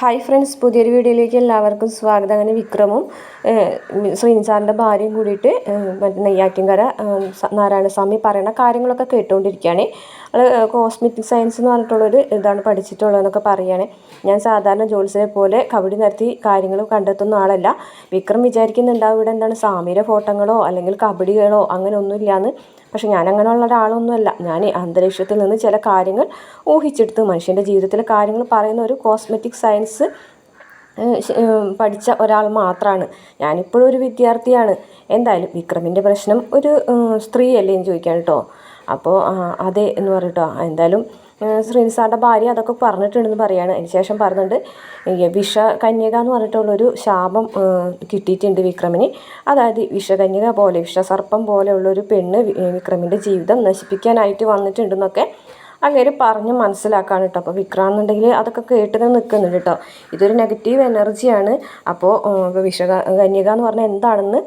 Hi friends പുതിയൊരു വീഡിയോയിലേക്ക് എല്ലാവർക്കും സ്വാഗതം. അങ്ങനെ വിക്രമും ശ്രീനിസാറിന്റെ ഭാര്യയും കൂടിയിട്ട് മറ്റേ നെയ്യാറ്റിൻകര നാരായണസ്വാമി പറയുന്ന കാര്യങ്ങളൊക്കെ കേട്ടുകൊണ്ടിരിക്കുകയാണ് അത് കോസ്മെറ്റിക് സയൻസ് എന്ന് പറഞ്ഞിട്ടുള്ളൊരു ഇതാണ് പഠിച്ചിട്ടുള്ളതെന്നൊക്കെ പറയുകയാണ് ഞാൻ സാധാരണ ജോത്സ്യരെ പോലെ കബഡി നടത്തി കാര്യങ്ങൾ കണ്ടെത്തുന്ന ആളല്ല. വിക്രം വിചാരിക്കുന്നുണ്ടാവും ഇവിടെ എന്താണ് സ്വാമിയുടെ ഫോട്ടോകളോ അല്ലെങ്കിൽ കബഡികളോ അങ്ങനെ ഒന്നുമില്ലാന്ന് പക്ഷെ ഞാൻ അങ്ങനെയുള്ള ഒരാളൊന്നുമല്ല. ഞാൻ അന്തരീക്ഷത്തിൽ നിന്ന് ചില കാര്യങ്ങൾ ഊഹിച്ചെടുത്ത് മനുഷ്യന്റെ ജീവിതത്തിലെ കാര്യങ്ങൾ പറയുന്ന ഒരു കോസ്മെറ്റിക് സയൻസ് പഠിച്ച ഒരാൾ മാത്രമാണ് ഞാനിപ്പോഴും ഒരു വിദ്യാർത്ഥിയാണ്. എന്തായാലും വിക്രമിന്റെ പ്രശ്നം ഒരു സ്ത്രീയല്ലേ എന്ന് ചോദിക്കാൻ കേട്ടോ. അപ്പോൾ അതെ എന്ന് പറയട്ടോ. എന്തായാലും ഏഹ് ശ്രീനി സാറിന്റെ ഭാര്യ അതൊക്കെ പറഞ്ഞിട്ടുണ്ടെന്ന് പറയാണ്. അതിന് ശേഷം പറയുന്നുണ്ട് ഈ വിഷ കന്യക എന്ന് പറഞ്ഞിട്ടുള്ളൊരു ശാപം കിട്ടിയിട്ടുണ്ട് വിക്രമിന്. അതായത് വിഷകന്യക പോലെ വിഷസർപ്പം പോലെയുള്ളൊരു പെണ്ണ് വിക്രമിന്റെ ജീവിതം നശിപ്പിക്കാനായിട്ട് വന്നിട്ടുണ്ടെന്നൊക്കെ അങ്ങനെ പറഞ്ഞ് മനസ്സിലാക്കാണ് കേട്ടോ. അപ്പോൾ വിക്രാന്നുണ്ടെങ്കിൽ അതൊക്കെ കേട്ട് നിൽക്കുന്നുണ്ട് കേട്ടോ. ഇതൊരു നെഗറ്റീവ് എനർജിയാണ് അപ്പോൾ വിഷ കന്യക എന്ന് പറഞ്ഞാൽ എന്താണെന്ന്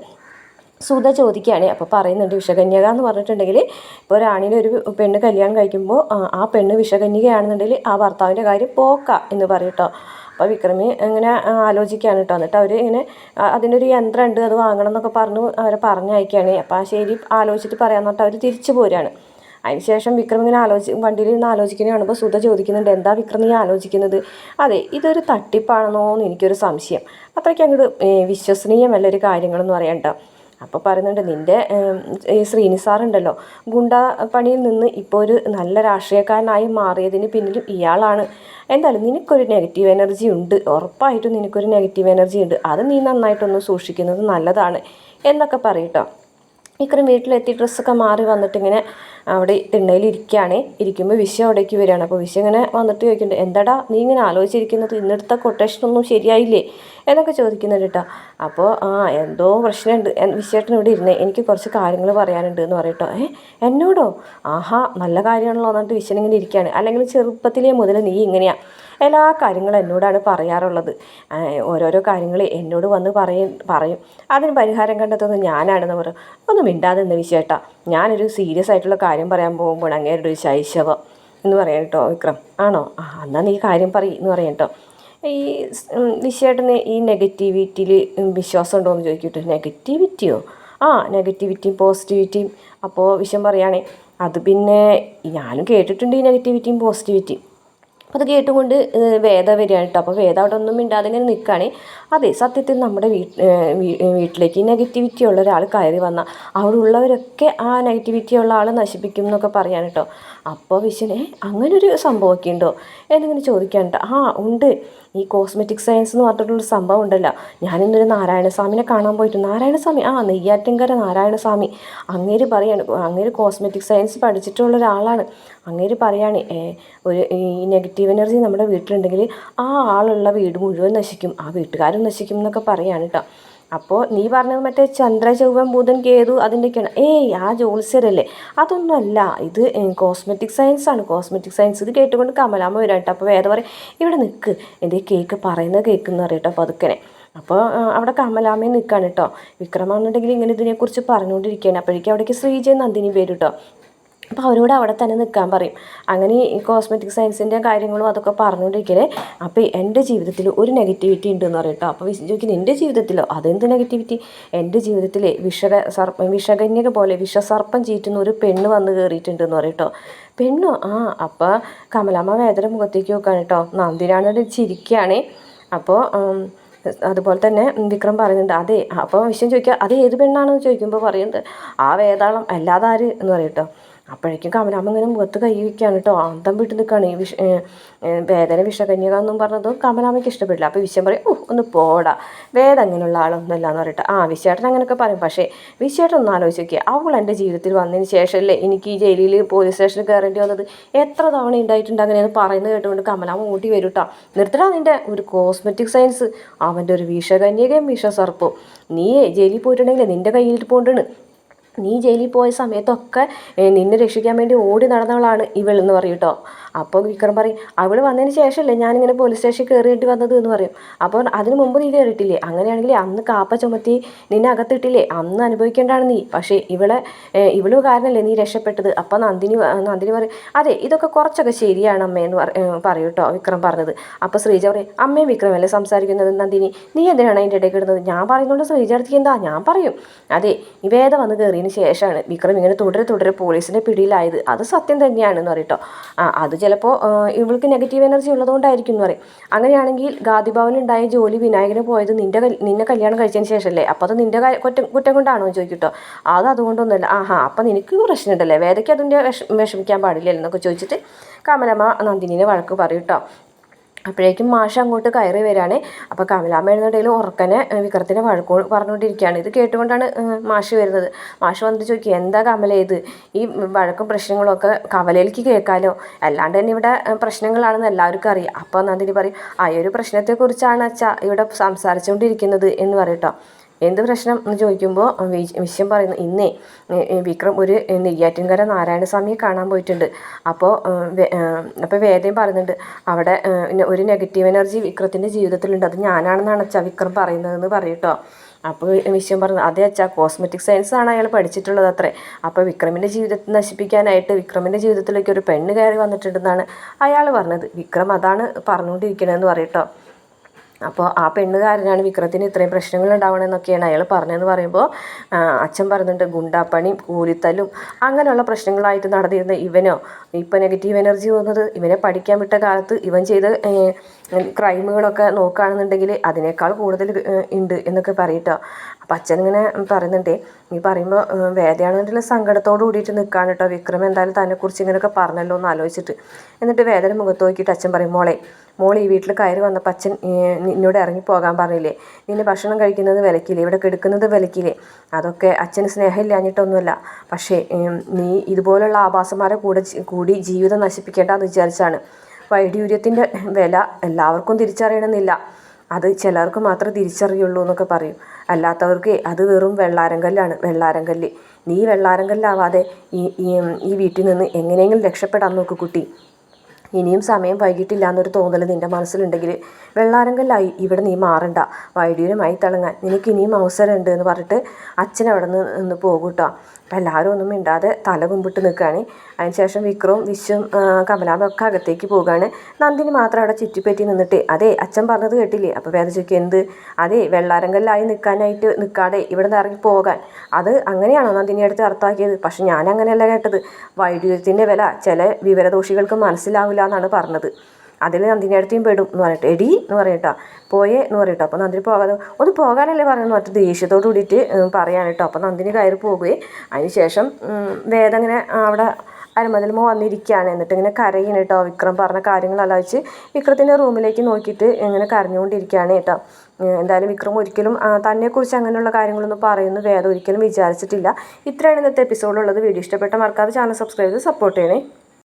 സുധ ചോദിക്കുകയാണ്. അപ്പോൾ പറയുന്നുണ്ട് വിഷകന്യക എന്ന് പറഞ്ഞിട്ടുണ്ടെങ്കിൽ ഇപ്പോൾ ഒരാണിനെ ഒരു പെണ്ണ് കല്യാണം കഴിക്കുമ്പോൾ ആ, പെണ്ണ് വിഷകന്യകയാണെന്നുണ്ടെങ്കിൽ ആ ഭർത്താവിന്റെ കാര്യം പോക്ക എന്ന് പറയട്ടോ അപ്പോൾ വിക്രമി ഇങ്ങനെ ആലോചിക്കുകയാണ് കേട്ടോ എന്നിട്ട് അവർ ഇങ്ങനെ അതിനൊരു യന്ത്രം ഉണ്ട് അത് വാങ്ങണം എന്നൊക്കെ പറഞ്ഞു അവരെ പറഞ്ഞയക്കുകയാണ്. അപ്പോൾ ആ ശരി ആലോചിച്ചിട്ട് പറയാമെന്ന് പറഞ്ഞിട്ട് അവർ തിരിച്ചു പോരുകയാണ്. അതിനുശേഷം വിക്രം ഇങ്ങനെ ആലോചി വണ്ടിയിൽ നിന്ന് ആലോചിക്കുന്നത് കാണുമ്പോൾ സുധ ചോദിക്കുന്നുണ്ട് എന്താ വിക്രം നീ ആലോചിക്കുന്നത്? അതെ ഇതൊരു തട്ടിപ്പാണെന്നോ എന്ന് എനിക്കൊരു സംശയം. അത്രയ്ക്ക് അങ്ങോട്ട് വിശ്വസനീയമല്ല ഒരു കാര്യങ്ങളെന്ന് പറയണ്ട അപ്പോൾ പറയുന്നുണ്ട് നിന്റെ ഈ ശ്രീനി സാറുണ്ടല്ലോ ഗുണ്ട പണിയിൽ നിന്ന് ഇപ്പോൾ ഒരു നല്ല രാഷ്ട്രീയക്കാരനായി മാറിയതിന് പിന്നിലും ഇയാളാണ്. എന്തായാലും നിനക്കൊരു നെഗറ്റീവ് എനർജി ഉണ്ട്. ഉറപ്പായിട്ടും നിനക്കൊരു നെഗറ്റീവ് എനർജി ഉണ്ട്. അത് നീ നന്നായിട്ടൊന്ന് സൂക്ഷിക്കുന്നത് നല്ലതാണ്. എന്നൊക്കെ പറയട്ടോ. ഇക്കറും വീട്ടിലെത്തി ഡ്രസ്സൊക്കെ മാറി വന്നിട്ട് ഇങ്ങനെ അവിടെ തിണ്ണയിൽ ഇരിക്കുകയാണ്. ഇരിക്കുമ്പോൾ വിശ അവിടേക്ക് വരികയാണ്. അപ്പോൾ വിശ ഇങ്ങനെ വന്നിട്ട് ചോദിക്കുന്നുണ്ട് എന്താടാ നീ ഇങ്ങനെ ആലോചിച്ചിരിക്കുന്നത്? ഇന്നെടുത്ത കൊട്ടേഷനൊന്നും ശരിയായില്ലേ? എന്നൊക്കെ ചോദിക്കുന്നുണ്ട് കേട്ടോ. അപ്പോൾ ആ എന്തോ പ്രശ്നമുണ്ട്. വിശ്വേട്ടൻ ഇവിടെ ഇരുന്നേ. എനിക്ക് കുറച്ച് കാര്യങ്ങൾ പറയാനുണ്ട് എന്ന് പറയട്ടോ ഏ എന്നോടോ? ആഹാ നല്ല കാര്യമാണല്ലോ എന്നിട്ട് വിശനിങ്ങനെ ഇരിക്കുകയാണ്. അല്ലെങ്കിൽ ചെറുപ്പത്തിലേ മുതൽ നീ ഇങ്ങനെയാ എല്ലാ കാര്യങ്ങളും എന്നോടാണ് പറയാറുള്ളത്. ഓരോരോ കാര്യങ്ങൾ എന്നോട് വന്ന് പറയും പറയും. അതിന് പരിഹാരം കണ്ടെത്തുന്നത് ഞാനാണെന്ന് പറയും. ഒന്നും മിണ്ടാതെ നിന്ന് വിശേട്ടാ ഞാനൊരു സീരിയസ് ആയിട്ടുള്ള കാര്യം പറയാൻ പോകുമ്പോൾ അങ്ങേരുടെ ഒരു ശൈശവം എന്ന് പറയാം കേട്ടോ വിക്രം. ആണോ? ആ എന്നാൽ നീ കാര്യം പറയും എന്ന് പറയാം കേട്ടോ. ഈ വിശേട്ടന് ഈ നെഗറ്റിവിറ്റിയിൽ വിശ്വാസം ഉണ്ടോ എന്ന് ചോദിക്കട്ടെ. നെഗറ്റിവിറ്റിയോ? ആ നെഗറ്റിവിറ്റിയും പോസിറ്റിവിറ്റിയും. അപ്പോൾ വിഷയം പറയുകയാണെ അത് പിന്നെ ഞാനും കേട്ടിട്ടുണ്ട് ഈ നെഗറ്റിവിറ്റിയും പോസിറ്റിവിറ്റിയും. അപ്പോൾ അത് കേട്ടുകൊണ്ട് വേദ വരികയാണ് കേട്ടോ അപ്പോൾ വേദ അവിടെ ഒന്നും മിണ്ടാതെ ഇങ്ങനെ നിൽക്കുകയാണ് അതെ സത്യത്തിൽ നമ്മുടെ വീട്ടിലേക്ക് നെഗറ്റിവിറ്റി ഉള്ള ഒരാൾ കയറി വന്നാൽ അവിടെ ഉള്ളവരൊക്കെ ആ നെഗറ്റിവിറ്റി ഉള്ള ആൾ നശിപ്പിക്കും എന്നൊക്കെ പറയാൻ കേട്ടോ അപ്പോൾ വിശ്വനെ അങ്ങനൊരു സംഭവമൊക്കെ ഉണ്ടോ? എന്നിങ്ങനെ ചോദിക്കാൻ കേട്ടോ ആ ഉണ്ട്. ഈ കോസ്മെറ്റിക് സയൻസ് എന്ന് പറഞ്ഞിട്ടുള്ളൊരു സംഭവം ഉണ്ടല്ലോ. ഞാനിന്നൊരു നാരായണസ്വാമിനെ കാണാൻ പോയിട്ട് നാരായണസ്വാമി ആ നെയ്യാറ്റിൻകര നാരായണസ്വാമി. അങ്ങേര് പറയാണ് അങ്ങേര് കോസ്മെറ്റിക് സയൻസ് പഠിച്ചിട്ടുള്ള ഒരാളാണ്. അങ്ങേര് പറയാണ് ഒരു ഈ നെഗറ്റീവ് എനർജി നമ്മുടെ വീട്ടിലുണ്ടെങ്കിൽ ആ ആളുള്ള വീട് മുഴുവൻ നശിക്കും ആ വീട്ടുകാരും നശിക്കും എന്നൊക്കെ പറയാണ് കേട്ടോ അപ്പോൾ നീ പറഞ്ഞത് മറ്റേ ചന്ദ്ര ചൊവ്വൻ ബുധൻ കേതു അതിന്റെയൊക്കെയാണ് ഏയ് ആ ജോത്സ്യരല്ലേ? അതൊന്നും അല്ല ഇത് കോസ്മെറ്റിക് സയൻസ് ആണ്. കോസ്മെറ്റിക് സയൻസ് ഇത് കേട്ടുകൊണ്ട് കമലാമ്മ വരാം കേട്ടോ. അപ്പോൾ വേറെ പറയും ഇവിടെ നിൽക്ക് എന്റെ കേക്ക് പറയുന്നത് കേൾക്കുന്ന? അറിയട്ടോ പതുക്കനെ. അപ്പോൾ അവിടെ കമലാമ്മയെ നിൽക്കുകയാണ് കേട്ടോ. വിക്രമാണെന്നുണ്ടെങ്കിൽ ഇങ്ങനെ ഇതിനെക്കുറിച്ച് പറഞ്ഞുകൊണ്ടിരിക്കുകയാണ്. അപ്പോഴേക്കും അവിടേക്ക് ശ്രീജയ നന്ദിനി വരും കേട്ടോ. അപ്പോൾ അവരോട് അവിടെ തന്നെ നിൽക്കാൻ പറയും. അങ്ങനെ ഈ കോസ്മെറ്റിക് സയൻസിന്റെ കാര്യങ്ങളും അതൊക്കെ പറഞ്ഞുകൊണ്ടിരിക്കലേ. അപ്പോൾ എന്റെ ജീവിതത്തിൽ ഒരു നെഗറ്റിവിറ്റി ഉണ്ടെന്ന് പറയും കേട്ടോ. അപ്പോൾ ചോദിക്കുന്നത് എന്റെ ജീവിതത്തിലോ അതെന്ത് നെഗറ്റിവിറ്റി എന്റെ ജീവിതത്തിലെ വിഷക സർപ്പം വിഷകന്യക പോലെ വിഷസർപ്പം ചീറ്റുന്ന ഒരു പെണ്ണ് വന്ന് കയറിയിട്ടുണ്ടെന്ന് പറയും കേട്ടോ. പെണ്ണോ ആ അപ്പോൾ കമലാമ്മ വേദന മുഖത്തേക്ക് നോക്കുകയാണ് കേട്ടോ. നന്ദിനാണ് ചിരിക്കുകയാണ് അപ്പോൾ അതുപോലെ തന്നെ വിക്രം പറയുന്നുണ്ട് അതെ അപ്പോൾ വിഷയം ചോദിക്കുക അത് ഏത് പെണ്ണാണെന്ന് ചോദിക്കുമ്പോൾ പറയുന്നുണ്ട് ആ വേതാളം അല്ലാതാര്? എന്ന് പറയും കേട്ടോ. അപ്പോഴേക്കും കമലാമ്മ ഇങ്ങനെ മുഖത്ത് കൈ വയ്ക്കുകയാണ് കേട്ടോ അന്തം വിട്ട് നിൽക്കുകയാണ്. ഈ വിഷ വേദന വിഷകന്യക എന്നും പറഞ്ഞതും കമലാമ്മയ്ക്ക് ഇഷ്ടപ്പെട്ടില്ല അപ്പോൾ വിഷം പറയും ഓ ഒന്ന് പോടാ. വേദ അങ്ങനെയുള്ള ആളൊന്നുമല്ല എന്ന് പറയട്ടെ ആ വിശ്വേട്ടൻ അങ്ങനെയൊക്കെ പറയും. പക്ഷേ വിശ്വേട്ടൻ ഒന്ന് ആലോചിച്ച് നോക്കിയേ അവൾ എന്റെ ജീവിതത്തിൽ വന്നതിന് ശേഷമല്ലേ എനിക്ക് ഈ ജയിലിൽ പോലീസ് സ്റ്റേഷനിൽ കയറേണ്ടി വന്നത്? എത്ര തവണ ഉണ്ടായിട്ടുണ്ട് അങ്ങനെയെന്ന് പറയുന്നത് കേട്ടുകൊണ്ട് കമലാമ്മ ഊട്ടി വരും കേട്ടോ നിർത്തടാ നിന്റെ ഒരു കോസ്മെറ്റിക് സയൻസ്. അവന്റെ ഒരു വിഷകന്യകയും വിഷസർപ്പവും നീ ജയിലിൽ പോയിട്ടുണ്ടെങ്കിൽ നിന്റെ കയ്യിൽ പോകണ്ടാണ് നീ ജയിലിൽ പോയ സമയത്തൊക്കെ നിന്നെ രക്ഷിക്കാൻ വേണ്ടി ഓടി നടന്നവളാണ് ഇവൾ എന്ന് പറയും കേട്ടോ അപ്പോൾ വിക്രം പറയും അവൾ വന്നതിന് ശേഷമല്ലേ ഞാനിങ്ങനെ പോലീസ് സ്റ്റേഷനിൽ കയറിയിട്ട് വന്നത്? എന്ന് പറയും. അപ്പോൾ അതിന് മുമ്പ് നീ കയറിയിട്ടില്ലേ അങ്ങനെയാണെങ്കിൽ അന്ന് കാപ്പ ചുമത്തി നിന്നെ അകത്തിട്ടില്ലേ? അന്ന് അനുഭവിക്കേണ്ടാണ് നീ. പക്ഷേ ഇവളെ ഇവൾ കാരണമല്ലേ നീ രക്ഷപ്പെട്ടത്? അപ്പോൾ നന്ദിനി നന്ദിനി പറയും അതെ ഇതൊക്കെ കുറച്ചൊക്കെ ശരിയാണ് അമ്മയെന്ന് പറയും കേട്ടോ വിക്രം പറഞ്ഞത്. അപ്പോൾ ശ്രീജ പറയും അമ്മയും വിക്രമല്ലേ സംസാരിക്കുന്നത് നന്ദിനി? നീ എന്തിനാണ് അതിന്റെ ഇടയിൽ കിടന്നത്? ഞാൻ പറയുന്നുണ്ട് ശ്രീജ അടുത്തേക്ക് എന്താ? ഞാൻ പറയും അതെ വേദ വന്ന് കയറിയതിന് ശേഷമാണ് വിക്രം ഇങ്ങനെ തുടരെ തുടരെ പോലീസിന്റെ പിടിയിലായത്. അത് സത്യം തന്നെയാണെന്ന് പറയട്ടോ ആ അത് ചിലപ്പോൾ ഇവൾക്ക് നെഗറ്റീവ് എനർജി ഉള്ളതുകൊണ്ടായിരിക്കും എന്ന് പറയും. അങ്ങനെയാണെങ്കിൽ ഗാദിഭവനുണ്ടായ ജോലി വിനായകന് പോയത് നിന്റെ നിന്നെ കല്യാണം കഴിച്ചതിന് ശേഷമല്ലേ? അപ്പോൾ അത് നിന്റെ കുറ്റം കുറ്റം കൊണ്ടാണോ ചോദിക്കട്ടോ അത് അതുകൊണ്ടൊന്നുമല്ല. ആഹാ അപ്പം നിനക്ക് പ്രശ്നമുണ്ടല്ലേ? വേദയ്ക്ക് അതിന്റെ വിഷ വിഷമിക്കാൻ പാടില്ലല്ലോ എന്നൊക്കെ ചോദിച്ചിട്ട് കമലമ്മ നന്ദിനിനെ വഴക്ക് പറയും കേട്ടോ അപ്പോഴേക്കും മാഷ അങ്ങോട്ട് കയറി വരികയാണ് അപ്പോൾ കമലാമ്മ എഴുന്നിടയിൽ ഉറക്കനെ വിക്രത്തിനെ വഴക്കോ പറഞ്ഞുകൊണ്ടിരിക്കുകയാണ്. ഇത് കേട്ടുകൊണ്ടാണ് മാഷ് വരുന്നത്. മാഷ് വന്നിട്ട് ചോദിക്കുക എന്താ കമല ഇത്? ഈ വഴക്കും പ്രശ്നങ്ങളൊക്കെ കവലയിലേക്ക് കേൾക്കാലോ? അല്ലാണ്ട് തന്നെ ഇവിടെ പ്രശ്നങ്ങളാണെന്ന് എല്ലാവർക്കും അറിയാം. അപ്പോൾ നന്ദിനി പറയും ആ ഒരു പ്രശ്നത്തെക്കുറിച്ചാണ് അച്ഛ ഇവിടെ സംസാരിച്ചുകൊണ്ടിരിക്കുന്നത് എന്ന് പറയട്ടോ എന്ത് പ്രശ്നം എന്ന് ചോദിക്കുമ്പോൾ വിശ്വം പറയുന്നു ഇന്നേ വിക്രം ഒരു നെയ്യാറ്റിൻകര നാരായണസ്വാമിയെ കാണാൻ പോയിട്ടുണ്ട്. അപ്പോൾ അപ്പോൾ വേദയും പറയുന്നുണ്ട് അവിടെ ഒരു നെഗറ്റീവ് എനർജി വിക്രത്തിന്റെ ജീവിതത്തിലുണ്ട്. അത് ഞാനാണെന്നാണ് അച്ഛാ വിക്രം പറയുന്നതെന്ന് പറയട്ടോ. അപ്പോൾ വിശ്വം പറഞ്ഞു അതേ അച്ഛാ കോസ്മെറ്റിക് സയൻസ് ആണ് അയാൾ പഠിച്ചിട്ടുള്ളത് അത്രേ. അപ്പോൾ വിക്രമിന്റെ ജീവിതത്തെ നശിപ്പിക്കാനായിട്ട് വിക്രമിന്റെ ജീവിതത്തിലേക്ക് ഒരു പെണ്ണ് കയറി വന്നിട്ടുണ്ടെന്നാണ് അയാൾ പറഞ്ഞത്. വിക്രം അതാണ് പറഞ്ഞുകൊണ്ടിരിക്കണതെന്ന് പറയട്ടോ. അപ്പോൾ ആ പെണ്ണുകാരനാണ് വിക്രത്തിന് ഇത്രയും പ്രശ്നങ്ങൾ ഉണ്ടാവണമെന്നൊക്കെയാണ് അയാൾ പറഞ്ഞതെന്ന് പറയുമ്പോൾ അച്ഛൻ പറയുന്നുണ്ട് ഗുണ്ടാപ്പണി കൂലിത്തല്ലും അങ്ങനെയുള്ള പ്രശ്നങ്ങളായിട്ട് നടന്നിരുന്ന ഇവനോ? ഇപ്പോൾ നെഗറ്റീവ് എനർജി വന്നത് ഇവനെ പഠിക്കാൻ വിട്ട കാലത്ത് ഇവൻ ചെയ്ത് ക്രൈമുകളൊക്കെ നോക്കുകയാണെന്നുണ്ടെങ്കിൽ അതിനേക്കാൾ കൂടുതൽ ഉണ്ട് എന്നൊക്കെ പറയട്ടോ. അപ്പം അച്ഛനിങ്ങനെ പറയുന്നുണ്ട്. ഈ പറയുമ്പോൾ വേദയാണെന്നുള്ള സങ്കടത്തോട് കൂടിയിട്ട് നിൽക്കുകയാണ് കേട്ടോ വിക്രം എന്തായാലും തന്നെക്കുറിച്ച് ഇങ്ങനെയൊക്കെ പറഞ്ഞല്ലോ എന്ന് ആലോചിച്ചിട്ട്. എന്നിട്ട് വേദന മുഖത്ത് നോക്കിയിട്ട് അച്ഛൻ പറയും മോളെ മോൾ ഈ വീട്ടിൽ കയറി വന്നപ്പോൾ അച്ഛൻ നിന്നോട് ഇറങ്ങിപ്പോകാൻ പറഞ്ഞില്ലേ? നിന്നെ ഭക്ഷണം കഴിക്കുന്നത് വിലക്കില്ലേ? ഇവിടെ കെടുക്കുന്നത് വിലക്കില്ലേ? അതൊക്കെ അച്ഛന് സ്നേഹമില്ലാഞ്ഞിട്ടൊന്നുമല്ല. പക്ഷേ നീ ഇതുപോലുള്ള ആഭാസന്മാരെ കൂടെ കൂടി ജീവിതം നശിപ്പിക്കേണ്ടെന്ന് വിചാരിച്ചാണ്. വൈഡ്യൂര്യത്തിന്റെ വില എല്ലാവർക്കും തിരിച്ചറിയണമെന്നില്ല. അത് ചിലർക്ക് മാത്രം തിരിച്ചറിയുള്ളൂ എന്നൊക്കെ പറയും. അല്ലാത്തവർക്ക് അത് വെറും വെള്ളാരങ്കല്ലാണ് വെള്ളാരങ്കല്ല്. നീ വെള്ളാരങ്കല്ലാവാതെ ഈ ഈ വീട്ടിൽ നിന്ന് എങ്ങനെയെങ്കിലും രക്ഷപ്പെടാൻ നോക്ക് കുട്ടി. ഇനിയും സമയം വൈകിട്ടില്ല എന്നൊരു തോന്നൽ നിന്റെ മനസ്സിലുണ്ടെങ്കിൽ വെള്ളാരങ്കല്ലായി ഇവിടെ നീ മാറണ്ട. വൈഡ്യൂരമായി തിളങ്ങാൻ നിനക്ക് ഇനിയും അവസരമുണ്ട് എന്ന് പറഞ്ഞിട്ട് അച്ഛൻ അവിടെ നിന്ന് പോകും കേട്ടോ. അപ്പം എല്ലാവരും ഒന്നും മിണ്ടാതെ തല കുമ്പിട്ട് നിൽക്കുകയാണ്. അതിനുശേഷം വിക്രവും വിശ്വം കമലാബും ഒക്കെ അകത്തേക്ക് പോവുകയാണ് നന്ദിനി മാത്രം അവിടെ ചുറ്റിപ്പറ്റി നിന്നിട്ട് അതെ അച്ഛൻ പറഞ്ഞത് കേട്ടില്ലേ? അപ്പോൾ വേദ ചോദിക്കും എന്ത്? അതെ വെള്ളാരങ്കല്ലായി നിൽക്കാനായിട്ട് നിൽക്കാതെ ഇവിടെ നിന്ന് ഇറങ്ങി പോകാൻ. അത് അങ്ങനെയാണോ നന്ദിനി അടുത്ത് അർത്ഥമാക്കിയത്? പക്ഷെ ഞാൻ അങ്ങനെയല്ല കേട്ടത്. വൈദ്യുതത്തിന്റെ വില ചില വിവരദോഷികൾക്ക് മനസ്സിലാവില്ല എന്നാണ് പറഞ്ഞത്. അതിൽ നന്ദിന്റെ അടുത്തേയും പെടും എന്ന് പറഞ്ഞിട്ട് എടി എന്ന് പറയട്ടോ പോയേ എന്ന് പറയട്ടോ അപ്പോൾ നന്ദിനി പോകാതെ ഒന്ന് പോകാനല്ലേ പറയുന്നു മറ്റു ദേഷ്യത്തോട് കൂടിയിട്ട് പറയാൻ കേട്ടോ. അപ്പോൾ നന്ദിനി കയറി പോകുകയും അതിനുശേഷം വേദം ഇങ്ങനെ അവിടെ അരമതിലുമോ വന്നിരിക്കുകയാണ് എന്നിട്ട് ഇങ്ങനെ കരയാണ് കേട്ടോ. വിക്രം പറഞ്ഞ കാര്യങ്ങളെല്ലാം വെച്ച് വിക്രത്തിന്റെ റൂമിലേക്ക് നോക്കിയിട്ട് ഇങ്ങനെ കരഞ്ഞുകൊണ്ടിരിക്കുകയാണ് കേട്ടോ. എന്തായാലും വിക്രം ഒരിക്കലും തന്നെക്കുറിച്ച് അങ്ങനെയുള്ള കാര്യങ്ങളൊന്നും പറയുന്നു വേദം ഒരിക്കലും വിചാരിച്ചിട്ടില്ല. ഇത്രയാണ് ഇന്നത്തെ എപ്പിസോഡുള്ളത് വീഡിയോ ഇഷ്ടപ്പെട്ട മറക്കാതെ ചാനൽ സബ്സ്ക്രൈബ് ചെയ്ത് സപ്പോർട്ട് ചെയ്യണേ.